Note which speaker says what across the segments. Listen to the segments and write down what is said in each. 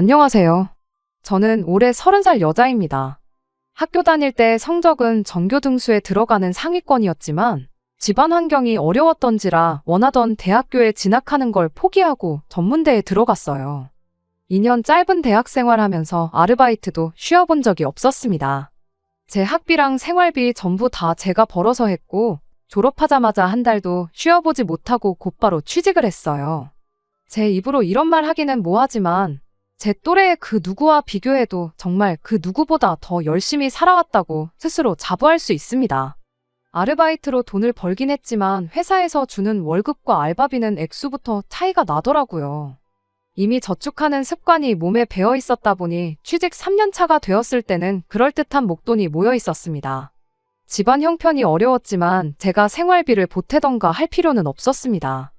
Speaker 1: 안녕하세요. 저는 올해 30살 여자입니다. 학교 다닐 때 성적은 전교 등수에 들어가는 상위권이었지만 집안 환경이 어려웠던지라 원하던 대학교에 진학하는 걸 포기하고 전문대에 들어갔어요. 2년 짧은 대학 생활하면서 아르바이트도 쉬어본 적이 없었습니다. 제 학비랑 생활비 전부 다 제가 벌어서 했고 졸업하자마자 한 달도 쉬어보지 못하고 곧바로 취직을 했어요. 제 입으로 이런 말 하기는 뭐하지만 제 또래의 그 누구와 비교해도 정말 그 누구보다 더 열심히 살아왔다고 스스로 자부할 수 있습니다. 아르바이트로 돈을 벌긴 했지만 회사에서 주는 월급과 알바비는 액수부터 차이가 나더라고요. 이미 저축하는 습관이 몸에 배어 있었다 보니 취직 3년 차가 되었을 때는 그럴듯한 목돈이 모여 있었습니다. 집안 형편이 어려웠지만 제가 생활비를 보태던가 할 필요는 없었습니다.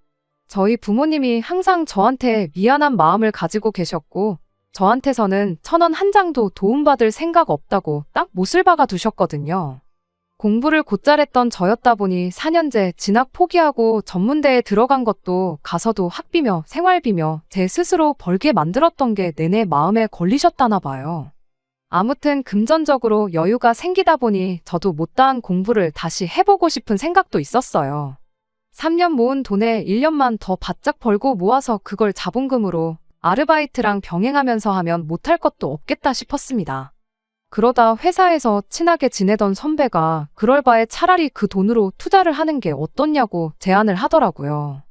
Speaker 1: 저희 부모님이 항상 저한테 미안한 마음을 가지고 계셨고, 저한테서는 천 원 한 장도 도움받을 생각 없다고 딱 못을 박아 두셨거든요. 공부를 곧잘 했던 저였다 보니 4년제 진학 포기하고 전문대에 들어간 것도 가서도 학비며 생활비며 제 스스로 벌게 만들었던 게 내내 마음에 걸리셨다나 봐요. 아무튼 금전적으로 여유가 생기다 보니 저도 못다한 공부를 다시 해보고 싶은 생각도 있었어요. 3년 모은 돈에 1년만 더 바짝 벌고 모아서 그걸 자본금으로 아르바이트랑 병행하면서 하면 못할 것도 없겠다 싶었습니다. 그러다 회사에서 친하게 지내던 선배가 그럴 바에 차라리 그 돈으로 투자를 하는 게 어떻냐고 제안을 하더라고요.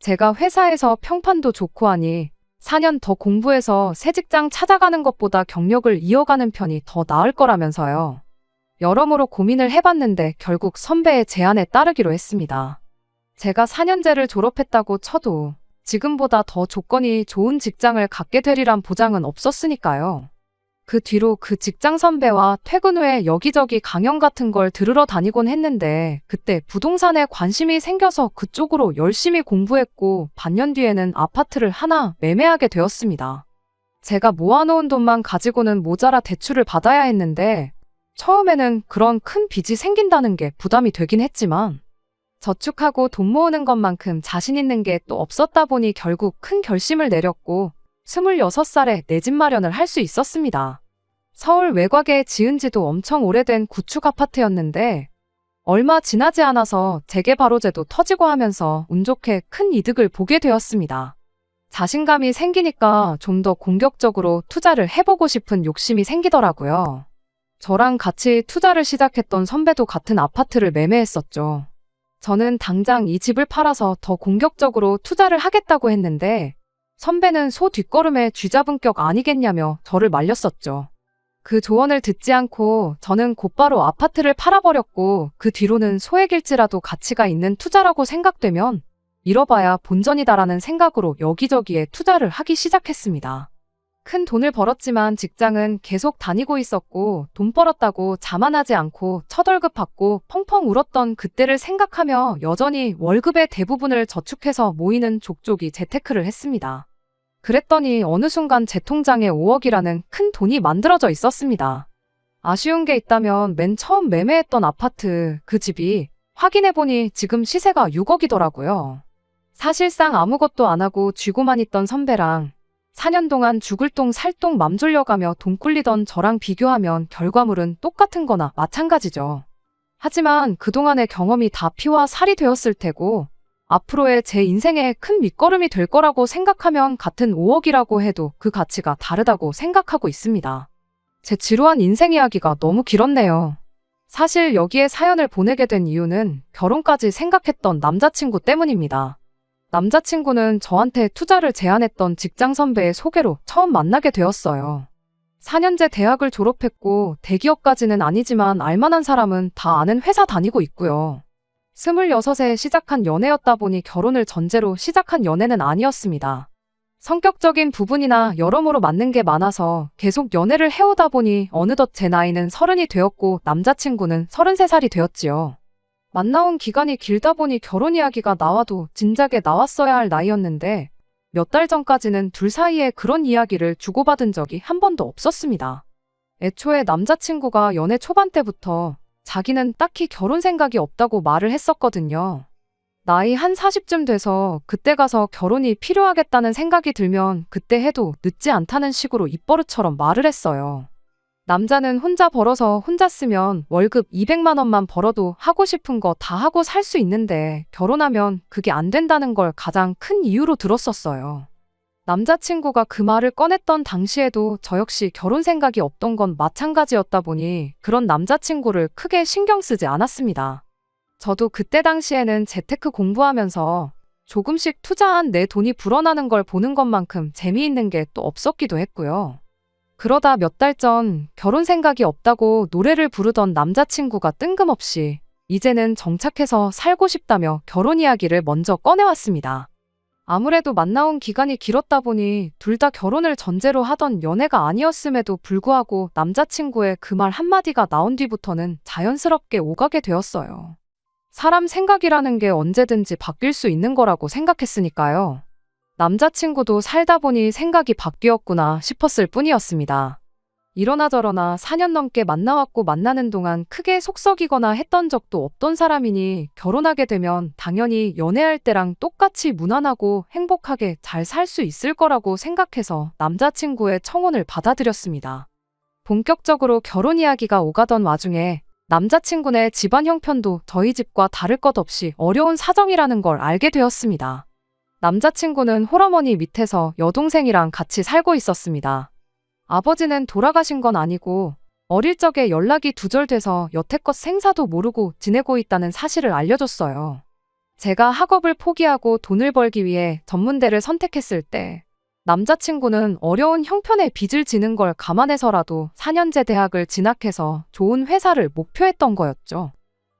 Speaker 1: 제가 회사에서 평판도 좋고 하니 4년 더 공부해서 새 직장 찾아가는 것보다 경력을 이어가는 편이 더 나을 거라면서요. 여러모로 고민을 해봤는데 결국 선배의 제안에 따르기로 했습니다. 제가 4년제를 졸업했다고 쳐도 지금보다 더 조건이 좋은 직장을 갖게 되리란 보장은 없었으니까요. 그 뒤로 그 직장 선배와 퇴근 후에 여기저기 강연 같은 걸 들으러 다니곤 했는데 그때 부동산에 관심이 생겨서 그쪽으로 열심히 공부했고 반년 뒤에는 아파트를 하나 매매하게 되었습니다. 제가 모아놓은 돈만 가지고는 모자라 대출을 받아야 했는데 처음에는 그런 큰 빚이 생긴다는 게 부담이 되긴 했지만 저축하고 돈 모으는 것만큼 자신 있는 게 또 없었다 보니 결국 큰 결심을 내렸고 26살에 내 집 마련을 할 수 있었습니다. 서울 외곽에 지은 지도 엄청 오래된 구축 아파트였는데 얼마 지나지 않아서 재개발호재도 터지고 하면서 운 좋게 큰 이득을 보게 되었습니다. 자신감이 생기니까 좀 더 공격적으로 투자를 해보고 싶은 욕심이 생기더라고요. 저랑 같이 투자를 시작했던 선배도 같은 아파트를 매매했었죠. 저는 당장 이 집을 팔아서 더 공격적으로 투자를 하겠다고 했는데 선배는 소 뒷걸음에 쥐잡은 격 아니겠냐며 저를 말렸었죠. 그 조언을 듣지 않고 저는 곧바로 아파트를 팔아버렸고 그 뒤로는 소액일지라도 가치가 있는 투자라고 생각되면 잃어봐야 본전이다라는 생각으로 여기저기에 투자를 하기 시작했습니다. 큰 돈을 벌었지만 직장은 계속 다니고 있었고 돈 벌었다고 자만하지 않고 첫 월급 받고 펑펑 울었던 그때를 생각하며 여전히 월급의 대부분을 저축해서 모이는 족족이 재테크를 했습니다. 그랬더니 어느 순간 제 통장에 5억이라는 큰 돈이 만들어져 있었습니다. 아쉬운 게 있다면 맨 처음 매매했던 아파트 그 집이 확인해보니 지금 시세가 6억이더라고요. 사실상 아무것도 안 하고 쥐고만 있던 선배랑 4년 동안 죽을 똥 살 똥 맘 졸려가며 돈 꿀리던 저랑 비교하면 결과물은 똑같은 거나 마찬가지죠. 하지만 그동안의 경험이 다 피와 살이 되었을 테고 앞으로의 제 인생에 큰 밑거름이 될 거라고 생각하면 같은 5억이라고 해도 그 가치가 다르다고 생각하고 있습니다. 제 지루한 인생 이야기가 너무 길었네요. 사실 여기에 사연을 보내게 된 이유는 결혼까지 생각했던 남자친구 때문입니다. 남자친구는 저한테 투자를 제안했던 직장 선배의 소개로 처음 만나게 되었어요. 4년제 대학을 졸업했고 대기업까지는 아니지만 알만한 사람은 다 아는 회사 다니고 있고요. 26에 시작한 연애였다 보니 결혼을 전제로 시작한 연애는 아니었습니다. 성격적인 부분이나 여러모로 맞는 게 많아서 계속 연애를 해오다 보니 어느덧 제 나이는 서른이 되었고 남자친구는 33살이 되었지요. 만나온 기간이 길다 보니 결혼 이야기가 나와도 진작에 나왔어야 할 나이였는데 몇 달 전까지는 둘 사이에 그런 이야기를 주고받은 적이 한 번도 없었습니다. 애초에 남자친구가 연애 초반 때부터 자기는 딱히 결혼 생각이 없다고 말을 했었거든요. 나이 한 40쯤 돼서 그때 가서 결혼이 필요하겠다는 생각이 들면 그때 해도 늦지 않다는 식으로 입버릇처럼 말을 했어요. 남자는 혼자 벌어서 혼자 쓰면 월급 200만 원만 벌어도 하고 싶은 거 다 하고 살 수 있는데 결혼하면 그게 안 된다는 걸 가장 큰 이유로 들었었어요. 남자친구가 그 말을 꺼냈던 당시에도 저 역시 결혼 생각이 없던 건 마찬가지였다 보니 그런 남자친구를 크게 신경 쓰지 않았습니다. 저도 그때 당시에는 재테크 공부하면서 조금씩 투자한 내 돈이 불어나는 걸 보는 것만큼 재미있는 게 또 없었기도 했고요. 그러다 몇 달 전 결혼 생각이 없다고 노래를 부르던 남자친구가 뜬금없이 이제는 정착해서 살고 싶다며 결혼 이야기를 먼저 꺼내왔습니다. 아무래도 만나온 기간이 길었다 보니 둘 다 결혼을 전제로 하던 연애가 아니었음에도 불구하고 남자친구의 그 말 한마디가 나온 뒤부터는 자연스럽게 오가게 되었어요. 사람 생각이라는 게 언제든지 바뀔 수 있는 거라고 생각했으니까요. 남자친구도 살다 보니 생각이 바뀌었구나 싶었을 뿐이었습니다. 이러나 저러나 4년 넘게 만나왔고 만나는 동안 크게 속썩이거나 했던 적도 없던 사람이니 결혼하게 되면 당연히 연애할 때랑 똑같이 무난하고 행복하게 잘 살 수 있을 거라고 생각해서 남자친구의 청혼을 받아들였습니다. 본격적으로 결혼 이야기가 오가던 와중에 남자친구네 집안 형편도 저희 집과 다를 것 없이 어려운 사정이라는 걸 알게 되었습니다. 남자친구는 홀어머니 밑에서 여동생이랑 같이 살고 있었습니다. 아버지는 돌아가신 건 아니고 어릴 적에 연락이 두절돼서 여태껏 생사도 모르고 지내고 있다는 사실을 알려줬어요. 제가 학업을 포기하고 돈을 벌기 위해 전문대를 선택했을 때 남자친구는 어려운 형편의 빚을 지는 걸 감안해서라도 4년제 대학을 진학해서 좋은 회사를 목표했던 거였죠.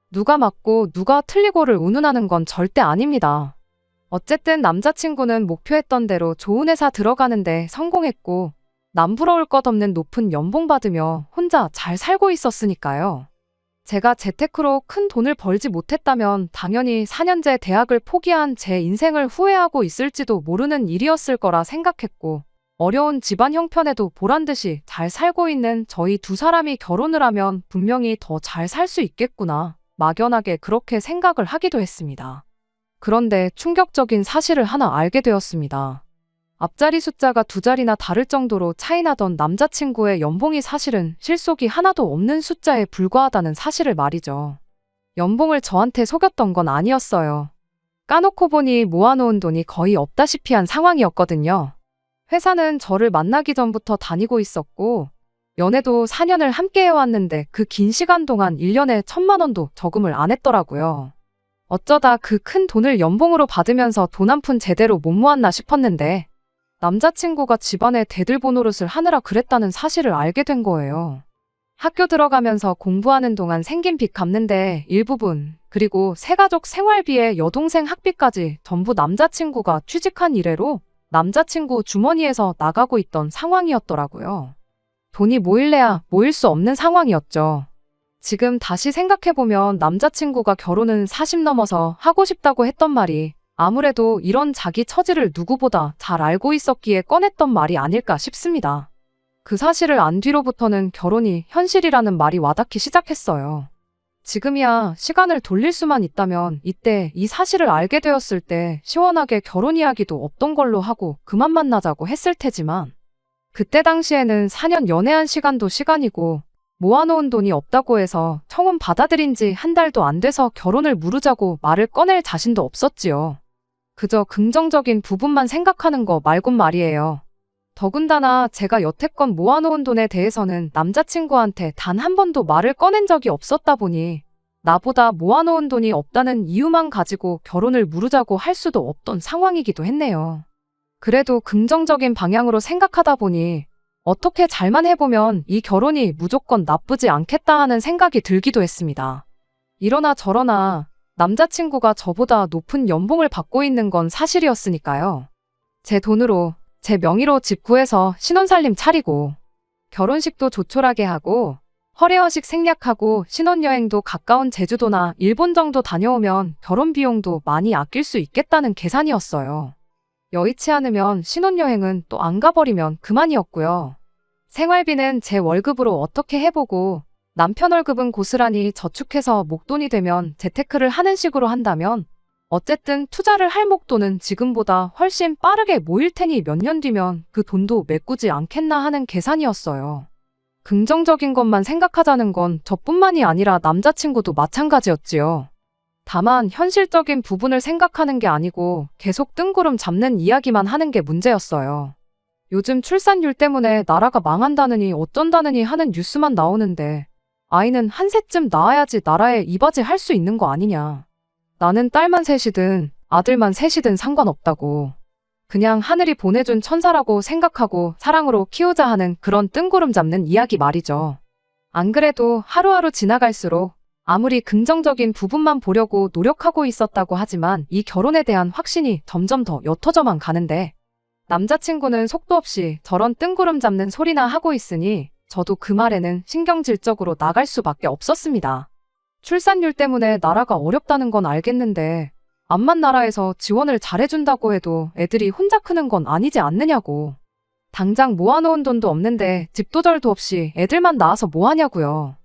Speaker 1: 누가 맞고 누가 틀리고를 운운하는 건 절대 아닙니다. 어쨌든 남자친구는 목표했던 대로 좋은 회사 들어가는데 성공했고 남부러울 것 없는 높은 연봉 받으며 혼자 잘 살고 있었으니까요. 제가 재테크로 큰 돈을 벌지 못했다면 당연히 4년제 대학을 포기한 제 인생을 후회하고 있을지도 모르는 일이었을 거라 생각했고 어려운 집안 형편에도 보란 듯이 잘 살고 있는 저희 두 사람이 결혼을 하면 분명히 더 잘 살 수 있겠구나 막연하게 그렇게 생각을 하기도 했습니다. 그런데 충격적인 사실을 하나 알게 되었습니다. 앞자리 숫자가 두 자리나 다를 정도로 차이나던 남자친구의 연봉이 사실은 실속이 하나도 없는 숫자에 불과하다는 사실을 말이죠. 연봉을 저한테 속였던 건 아니었어요. 까놓고 보니 모아놓은 돈이 거의 없다시피 한 상황이었거든요. 회사는 저를 만나기 전부터 다니고 있었고, 연애도 4년을 함께 해왔는데 그 긴 시간 동안 1년에 천만 원도 저금을 안 했더라고요. 어쩌다 그 큰 돈을 연봉으로 받으면서 돈 한 푼 제대로 못 모았나 싶었는데 남자친구가 집안에 대들보 노릇을 하느라 그랬다는 사실을 알게 된 거예요. 학교 들어가면서 공부하는 동안 생긴 빚 갚는데 일부분, 그리고 새가족 생활비에 여동생 학비까지 전부 남자친구가 취직한 이래로 남자친구 주머니에서 나가고 있던 상황이었더라고요. 돈이 모일래야 모일 수 없는 상황이었죠. 지금 다시 생각해보면 남자친구가 결혼은 40 넘어서 하고 싶다고 했던 말이 아무래도 이런 자기 처지를 누구보다 잘 알고 있었기에 꺼냈던 말이 아닐까 싶습니다. 그 사실을 안 뒤로부터는 결혼이 현실이라는 말이 와닿기 시작했어요. 지금이야 시간을 돌릴 수만 있다면 이때 이 사실을 알게 되었을 때 시원하게 결혼 이야기도 없던 걸로 하고 그만 만나자고 했을 테지만 그때 당시에는 4년 연애한 시간도 시간이고 모아놓은 돈이 없다고 해서 청혼 받아들인 지 한 달도 안 돼서 결혼을 무르자고 말을 꺼낼 자신도 없었지요. 그저 긍정적인 부분만 생각하는 거 말곤 말이에요. 더군다나 제가 여태껏 모아놓은 돈에 대해서는 남자친구한테 단 한 번도 말을 꺼낸 적이 없었다 보니 나보다 모아놓은 돈이 없다는 이유만 가지고 결혼을 무르자고 할 수도 없던 상황이기도 했네요. 그래도 긍정적인 방향으로 생각하다 보니 어떻게 잘만 해보면 이 결혼이 무조건 나쁘지 않겠다 하는 생각이 들기도 했습니다. 이러나 저러나 남자친구가 저보다 높은 연봉을 받고 있는 건 사실이었으니까요. 제 돈으로, 제 명의로 집 구해서 신혼살림 차리고, 결혼식도 조촐하게 하고, 허례허식 생략하고 신혼여행도 가까운 제주도나 일본 정도 다녀오면 결혼 비용도 많이 아낄 수 있겠다는 계산이었어요. 여의치 않으면 신혼여행은 또 안 가버리면 그만이었고요. 생활비는 제 월급으로 어떻게 해보고 남편 월급은 고스란히 저축해서 목돈이 되면 재테크를 하는 식으로 한다면 어쨌든 투자를 할 목돈은 지금보다 훨씬 빠르게 모일 테니 몇 년 뒤면 그 돈도 메꾸지 않겠나 하는 계산이었어요. 긍정적인 것만 생각하자는 건 저뿐만이 아니라 남자친구도 마찬가지였지요. 다만 현실적인 부분을 생각하는 게 아니고 계속 뜬구름 잡는 이야기만 하는 게 문제였어요. 요즘 출산율 때문에 나라가 망한다느니 어쩐다느니 하는 뉴스만 나오는데 아이는 한 셋쯤 낳아야지 나라에 이바지 할 수 있는 거 아니냐. 나는 딸만 셋이든 아들만 셋이든 상관없다고. 그냥 하늘이 보내준 천사라고 생각하고 사랑으로 키우자 하는 그런 뜬구름 잡는 이야기 말이죠. 안 그래도 하루하루 지나갈수록 아무리 긍정적인 부분만 보려고 노력하고 있었다고 하지만 이 결혼에 대한 확신이 점점 더 옅어져만 가는데 남자친구는 속도 없이 저런 뜬구름 잡는 소리나 하고 있으니 저도 그 말에는 신경질적으로 나갈 수밖에 없었습니다. 출산율 때문에 나라가 어렵다는 건 알겠는데 암만 나라에서 지원을 잘해준다고 해도 애들이 혼자 크는 건 아니지 않느냐고. 당장 모아놓은 돈도 없는데 집도절도 없이 애들만 낳아서 뭐하냐고요.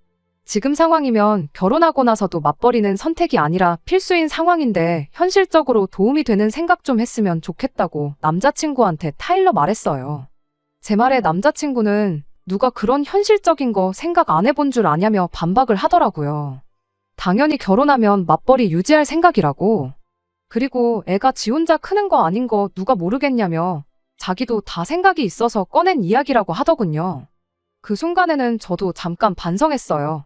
Speaker 1: 지금 상황이면 결혼하고 나서도 맞벌이는 선택이 아니라 필수인 상황인데 현실적으로 도움이 되는 생각 좀 했으면 좋겠다고 남자친구한테 타일러 말했어요. 제 말에 남자친구는 누가 그런 현실적인 거 생각 안 해본 줄 아냐며 반박을 하더라고요. 당연히 결혼하면 맞벌이 유지할 생각이라고. 그리고 애가 지 혼자 크는 거 아닌 거 누가 모르겠냐며 자기도 다 생각이 있어서 꺼낸 이야기라고 하더군요. 그 순간에는 저도 잠깐 반성했어요.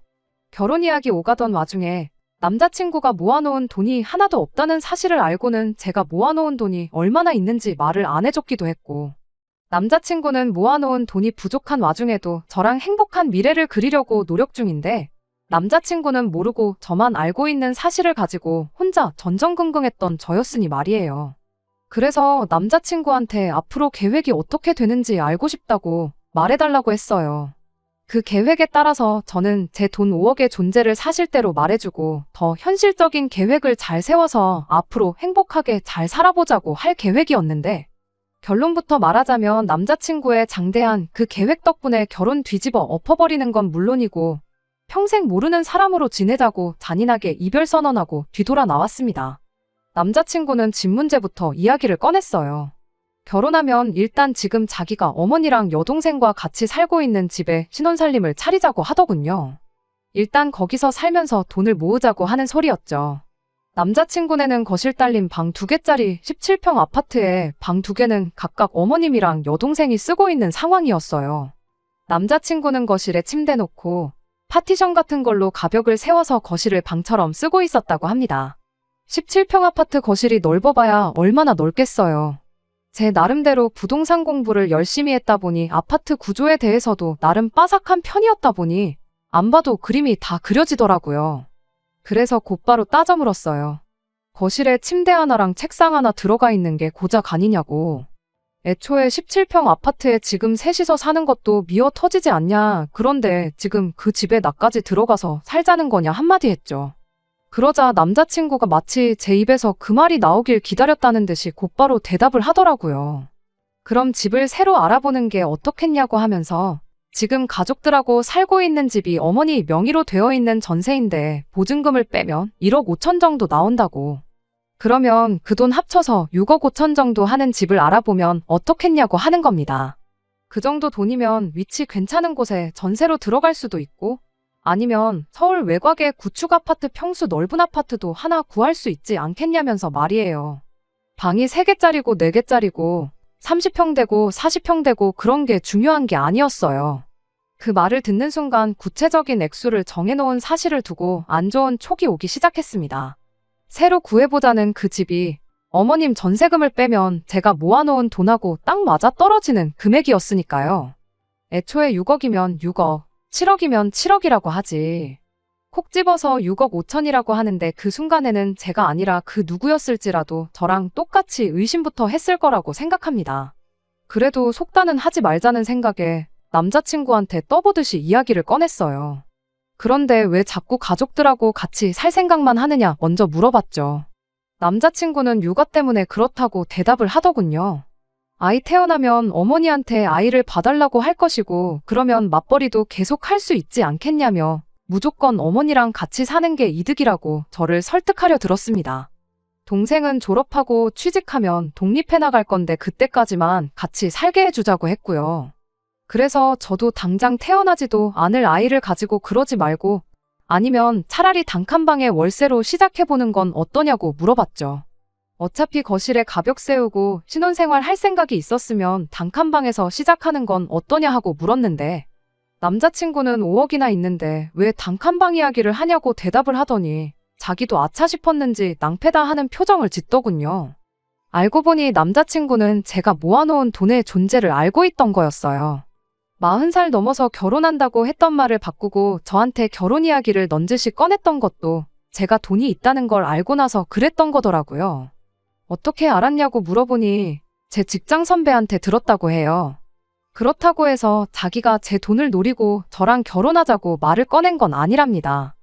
Speaker 1: 결혼 이야기 오가던 와중에 남자친구가 모아놓은 돈이 하나도 없다는 사실을 알고는 제가 모아놓은 돈이 얼마나 있는지 말을 안 해줬기도 했고, 남자친구는 모아놓은 돈이 부족한 와중에도 저랑 행복한 미래를 그리려고 노력 중인데, 남자친구는 모르고 저만 알고 있는 사실을 가지고 혼자 전전긍긍했던 저였으니 말이에요. 그래서 남자친구한테 앞으로 계획이 어떻게 되는지 알고 싶다고 말해달라고 했어요. 그 계획에 따라서 저는 제 돈 5억의 존재를 사실대로 말해주고 더 현실적인 계획을 잘 세워서 앞으로 행복하게 잘 살아보자고 할 계획이었는데 결론부터 말하자면 남자친구의 장대한 그 계획 덕분에 결혼 뒤집어 엎어버리는 건 물론이고 평생 모르는 사람으로 지내자고 잔인하게 이별 선언하고 뒤돌아 나왔습니다. 남자친구는 집 문제부터 이야기를 꺼냈어요. 결혼하면 일단 지금 자기가 어머니랑 여동생과 같이 살고 있는 집에 신혼살림을 차리자고 하더군요. 일단 거기서 살면서 돈을 모으자고 하는 소리였죠. 남자친구네는 거실 딸린 방 두 개짜리 17평 아파트에 방 두 개는 각각 어머님이랑 여동생이 쓰고 있는 상황이었어요. 남자친구는 거실에 침대 놓고 파티션 같은 걸로 가벽을 세워서 거실을 방처럼 쓰고 있었다고 합니다. 17평 아파트 거실이 넓어봐야 얼마나 넓겠어요. 제 나름대로 부동산 공부를 열심히 했다 보니 아파트 구조에 대해서도 나름 빠삭한 편이었다 보니 안 봐도 그림이 다 그려지더라고요. 그래서 곧바로 따져 물었어요. 거실에 침대 하나랑 책상 하나 들어가 있는 게 고작 아니냐고. 애초에 17평 아파트에 지금 셋이서 사는 것도 미어 터지지 않냐. 그런데 지금 그 집에 나까지 들어가서 살자는 거냐 한마디 했죠. 그러자 남자친구가 마치 제 입에서 그 말이 나오길 기다렸다는 듯이 곧바로 대답을 하더라고요. 그럼 집을 새로 알아보는 게 어떻겠냐고 하면서 지금 가족들하고 살고 있는 집이 어머니 명의로 되어 있는 전세인데 보증금을 빼면 1억 5천 정도 나온다고. 그러면 그 돈 합쳐서 6억 5천 정도 하는 집을 알아보면 어떻겠냐고 하는 겁니다. 그 정도 돈이면 위치 괜찮은 곳에 전세로 들어갈 수도 있고 아니면 서울 외곽의 구축 아파트 평수 넓은 아파트도 하나 구할 수 있지 않겠냐면서 말이에요. 방이 3개짜리고 4개짜리고 30평 되고 40평 되고 그런 게 중요한 게 아니었어요. 그 말을 듣는 순간 구체적인 액수를 정해놓은 사실을 두고 안 좋은 촉이 오기 시작했습니다. 새로 구해보자는 그 집이 어머님 전세금을 빼면 제가 모아놓은 돈하고 딱 맞아 떨어지는 금액이었으니까요. 애초에 6억이면 6억, 7억이면 7억이라고 하지. 콕 집어서 6억 5천이라고 하는데 그 순간에는 제가 아니라 그 누구였을지라도 저랑 똑같이 의심부터 했을 거라고 생각합니다. 그래도 속단은 하지 말자는 생각에 남자친구한테 떠보듯이 이야기를 꺼냈어요. 그런데 왜 자꾸 가족들하고 같이 살 생각만 하느냐 먼저 물어봤죠. 남자친구는 육아 때문에 그렇다고 대답을 하더군요. 아이 태어나면 어머니한테 아이를 봐달라고 할 것이고 그러면 맞벌이도 계속 할 수 있지 않겠냐며 무조건 어머니랑 같이 사는 게 이득이라고 저를 설득하려 들었습니다. 동생은 졸업하고 취직하면 독립해 나갈 건데 그때까지만 같이 살게 해주자고 했고요. 그래서 저도 당장 태어나지도 않을 아이를 가지고 그러지 말고 아니면 차라리 단칸방에 월세로 시작해보는 건 어떠냐고 물어봤죠. 어차피 거실에 가벽 세우고 신혼생활 할 생각이 있었으면 단칸방에서 시작하는 건 어떠냐 하고 물었는데 남자친구는 5억이나 있는데 왜 단칸방 이야기를 하냐고 대답을 하더니 자기도 아차 싶었는지 낭패다 하는 표정을 짓더군요. 알고 보니 남자친구는 제가 모아놓은 돈의 존재를 알고 있던 거였어요. 40살 넘어서 결혼한다고 했던 말을 바꾸고 저한테 결혼 이야기를 넌지시 꺼냈던 것도 제가 돈이 있다는 걸 알고 나서 그랬던 거더라고요. 어떻게 알았냐고 물어보니 제 직장 선배한테 들었다고 해요. 그렇다고 해서 자기가 제 돈을 노리고 저랑 결혼하자고 말을 꺼낸 건 아니랍니다.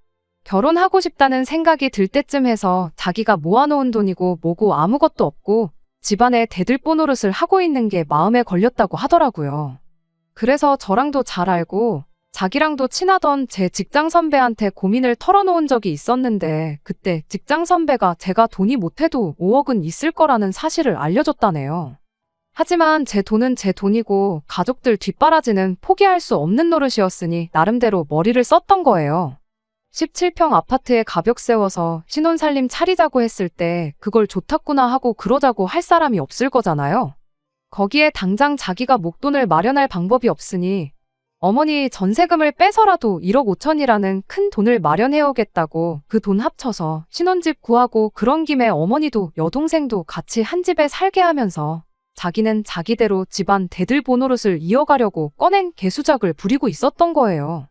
Speaker 1: 결혼하고 싶다는 생각이 들 때쯤 해서 자기가 모아놓은 돈이고 뭐고 아무것도 없고 집안에 대들보 노릇을 하고 있는 게 마음에 걸렸다고 하더라고요. 그래서 저랑도 잘 알고 자기랑도 친하던 제 직장 선배한테 고민을 털어놓은 적이 있었는데 그때 직장 선배가 제가 돈이 못해도 5억은 있을 거라는 사실을 알려줬다네요. 하지만 제 돈은 제 돈이고 가족들 뒷바라지는 포기할 수 없는 노릇이었으니 나름대로 머리를 썼던 거예요. 17평 아파트에 가벽 세워서 신혼살림 차리자고 했을 때 그걸 좋았구나 하고 그러자고 할 사람이 없을 거잖아요. 거기에 당장 자기가 목돈을 마련할 방법이 없으니 어머니 전세금을 빼서라도 1억 5천이라는 큰 돈을 마련해 오겠다고 그 돈 합쳐서 신혼집 구하고 그런 김에 어머니도 여동생도 같이 한 집에 살게 하면서 자기는 자기대로 집안 대들보 노릇을 이어가려고 꺼낸 개수작을 부리고 있었던 거예요.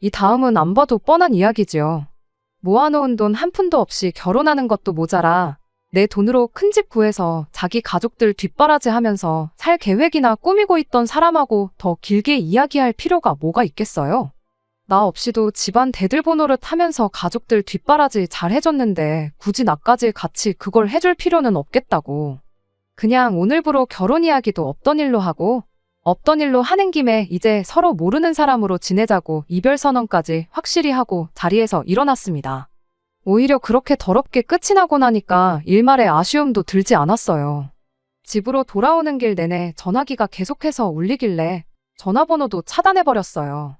Speaker 1: 이 다음은 안 봐도 뻔한 이야기지요. 모아놓은 돈 한 푼도 없이 결혼하는 것도 모자라 내 돈으로 큰 집 구해서 자기 가족들 뒷바라지 하면서 살 계획이나 꾸미고 있던 사람하고 더 길게 이야기할 필요가 뭐가 있겠어요? 나 없이도 집안 대들보노릇 하면서 가족들 뒷바라지 잘 해줬는데 굳이 나까지 같이 그걸 해줄 필요는 없겠다고. 그냥 오늘부로 결혼 이야기도 없던 일로 하고 없던 일로 하는 김에 이제 서로 모르는 사람으로 지내자고 이별 선언까지 확실히 하고 자리에서 일어났습니다. 오히려 그렇게 더럽게 끝이 나고 나니까 일말의 아쉬움도 들지 않았어요. 집으로 돌아오는 길 내내 전화기가 계속해서 울리길래 전화번호도 차단해버렸어요.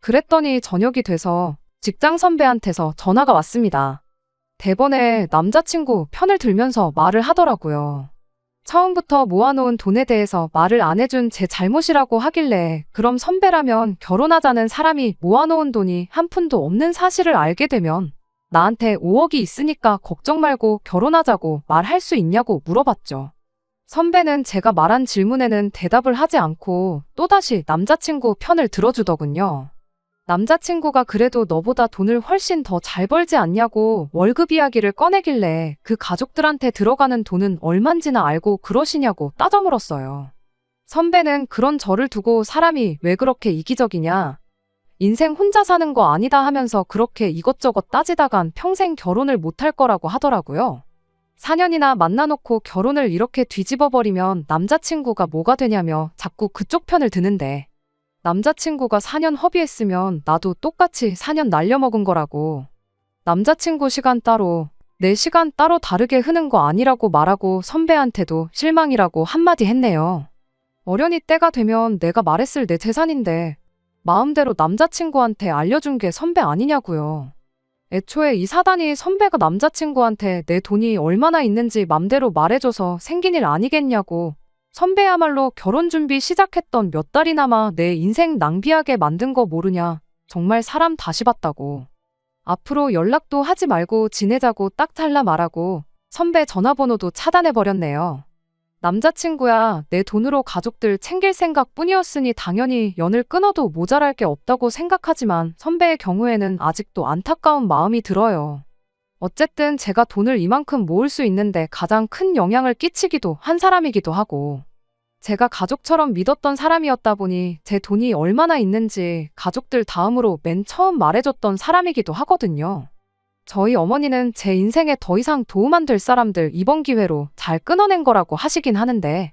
Speaker 1: 그랬더니 저녁이 돼서 직장 선배한테서 전화가 왔습니다. 대번에 남자친구 편을 들면서 말을 하더라고요. 처음부터 모아놓은 돈에 대해서 말을 안 해준 제 잘못이라고 하길래 그럼 선배라면 결혼하자는 사람이 모아놓은 돈이 한 푼도 없는 사실을 알게 되면 나한테 5억이 있으니까 걱정 말고 결혼하자고 말할 수 있냐고 물어봤죠. 선배는 제가 말한 질문에는 대답을 하지 않고 또다시 남자친구 편을 들어주더군요. 남자친구가 그래도 너보다 돈을 훨씬 더 잘 벌지 않냐고 월급 이야기를 꺼내길래 그 가족들한테 들어가는 돈은 얼만지나 알고 그러시냐고 따져 물었어요. 선배는 그런 저를 두고 사람이 왜 그렇게 이기적이냐. 인생 혼자 사는 거 아니다 하면서 그렇게 이것저것 따지다간 평생 결혼을 못할 거라고 하더라고요. 4년이나 만나놓고 결혼을 이렇게 뒤집어버리면 남자친구가 뭐가 되냐며 자꾸 그쪽 편을 드는데 남자친구가 4년 허비했으면 나도 똑같이 4년 날려먹은 거라고. 남자친구 시간 따로, 내 시간 따로 다르게 흐는 거 아니라고 말하고 선배한테도 실망이라고 한마디 했네요. 어련히 때가 되면 내가 말했을 내 재산인데 마음대로 남자친구한테 알려준 게 선배 아니냐고요. 애초에 이 사단이 선배가 남자친구한테 내 돈이 얼마나 있는지 맘대로 말해줘서 생긴 일 아니겠냐고 선배야말로 결혼 준비 시작했던 몇 달이나마 내 인생 낭비하게 만든 거 모르냐. 정말 사람 다시 봤다고. 앞으로 연락도 하지 말고 지내자고 딱 잘라 말하고 선배 전화번호도 차단해버렸네요. 남자친구야, 내 돈으로 가족들 챙길 생각 뿐이었으니 당연히 연을 끊어도 모자랄 게 없다고 생각하지만 선배의 경우에는 아직도 안타까운 마음이 들어요. 어쨌든 제가 돈을 이만큼 모을 수 있는데 가장 큰 영향을 끼치기도 한 사람이기도 하고, 제가 가족처럼 믿었던 사람이었다 보니 제 돈이 얼마나 있는지 가족들 다음으로 맨 처음 말해줬던 사람이기도 하거든요. 저희 어머니는 제 인생에 더 이상 도움 안 될 사람들 이번 기회로 잘 끊어낸 거라고 하시긴 하는데,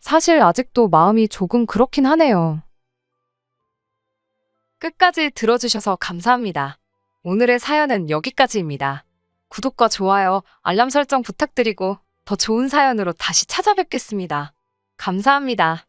Speaker 1: 사실 아직도 마음이 조금 그렇긴 하네요. 끝까지 들어주셔서 감사합니다. 오늘의 사연은 여기까지입니다. 구독과 좋아요, 알람 설정 부탁드리고 더 좋은 사연으로 다시 찾아뵙겠습니다. 감사합니다.